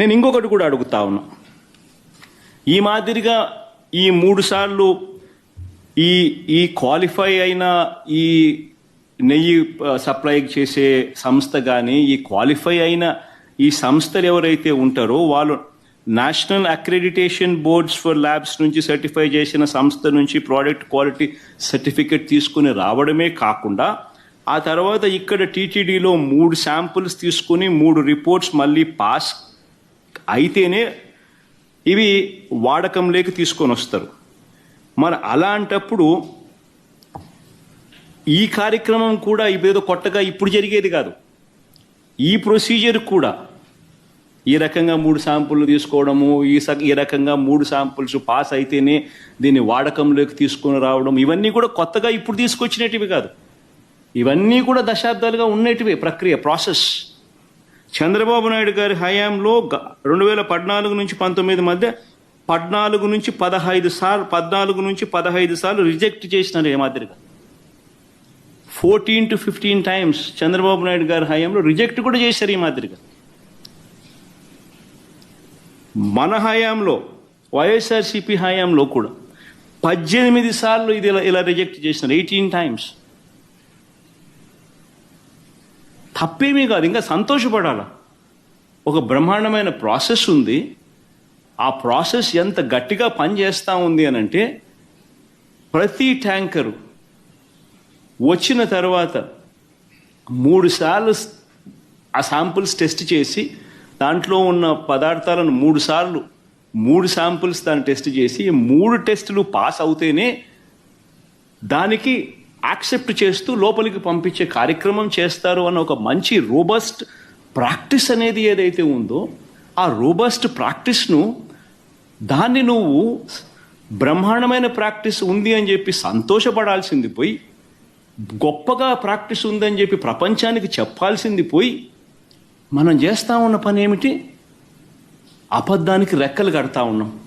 నేను ఇంకొకటి కూడా అడుగుతా ఉన్నా. ఈ మాదిరిగా ఈ మూడు సార్లు ఈ ఈ క్వాలిఫై అయిన ఈ నెయ్యి సప్లై చేసే సంస్థ కానీ ఈ క్వాలిఫై అయిన ఈ సంస్థలు ఎవరైతే ఉంటారో వాళ్ళు national accreditation boards for labs నుంచి సర్టిఫై చేసిన సంస్థ నుంచి ప్రోడక్ట్ క్వాలిటీ సర్టిఫికెట్ తీసుకుని రావడమే కాకుండా ఆ తర్వాత ఇక్కడ టీటీడీలో మూడు శాంపుల్స్ తీసుకుని మూడు రిపోర్ట్స్ మళ్ళీ పాస్ అయితేనే ఇవి వాడకంలోకి తీసుకొని వస్తారు. మరి అలాంటప్పుడు ఈ కార్యక్రమం కూడా ఇదేదో కొత్తగా ఇప్పుడు జరిగేది కాదు. ఈ ప్రొసీజర్ కూడా ఈ రకంగా మూడు శాంపుల్ని తీసుకోవడము ఈ స- ఈ రకంగా మూడు శాంపుల్స్ పాస్ అయితేనే దీన్ని వాడకంలోకి తీసుకొని రావడం ఇవన్నీ కూడా కొత్తగా ఇప్పుడు తీసుకొచ్చినటివి కాదు. ఇవన్నీ కూడా దశాబ్దాలుగా ఉన్నటివే ప్రక్రియ ప్రాసెస్ చంద్రబాబు నాయుడు గారి హయాంలో గ- రెండు వేల పద్నాలుగు నుంచి పంతొమ్మిది మధ్య పద్నాలుగు నుంచి పదహైదు సార్లు పద్నాలుగు నుంచి పదహైదు సార్లు రిజెక్ట్ చేసినారు ఏ మాదిరిగా. Fourteen to fifteen times Chandrababu Naidu గారి హయాంలో రిజెక్ట్ కూడా చేశారు ఈ మాదిరిగా. మన హయాంలో వైఎస్ఆర్సిపి హయాంలో కూడా పద్దెనిమిది సార్లు ఇది ఇలా ఇలా రిజెక్ట్ చేసినారు ఎయిటీన్ టైమ్స్. తప్పేమీ కాదు ఇంకా సంతోషపడాల? ఒక బ్రహ్మాండమైన ప్రాసెస్ ఉంది. ఆ ప్రాసెస్ ఎంత గట్టిగా పనిచేస్తూ ఉంది అని అంటే ప్రతి ట్యాంకరు వచ్చిన తర్వాత మూడు సార్లు ఆ శాంపుల్స్ టెస్ట్ చేసి దాంట్లో ఉన్న పదార్థాలను మూడు సార్లు మూడు శాంపుల్స్ దాన్ని టెస్ట్ చేసి మూడు టెస్టులు పాస్ అవుతేనే దానికి యాక్సెప్ట్ చేస్తూ లోపలికి పంపించే కార్యక్రమం చేస్తారు అన్న ఒక మంచి రోబస్ట్ ప్రాక్టీస్ అనేది ఏదైతే ఉందో ఆ రోబస్ట్ ప్రాక్టీస్ను దాన్ని నువ్వు బ్రహ్మాండమైన ప్రాక్టీస్ ఉంది అని చెప్పి సంతోషపడాల్సింది పోయి గొప్పగా ప్రాక్టీస్ ఉందని చెప్పి ప్రపంచానికి చెప్పాల్సింది పోయి మనం చేస్తా ఉన్న పని ఏమిటి? అబద్ధానికి రెక్కలు కడతా ఉన్నాం.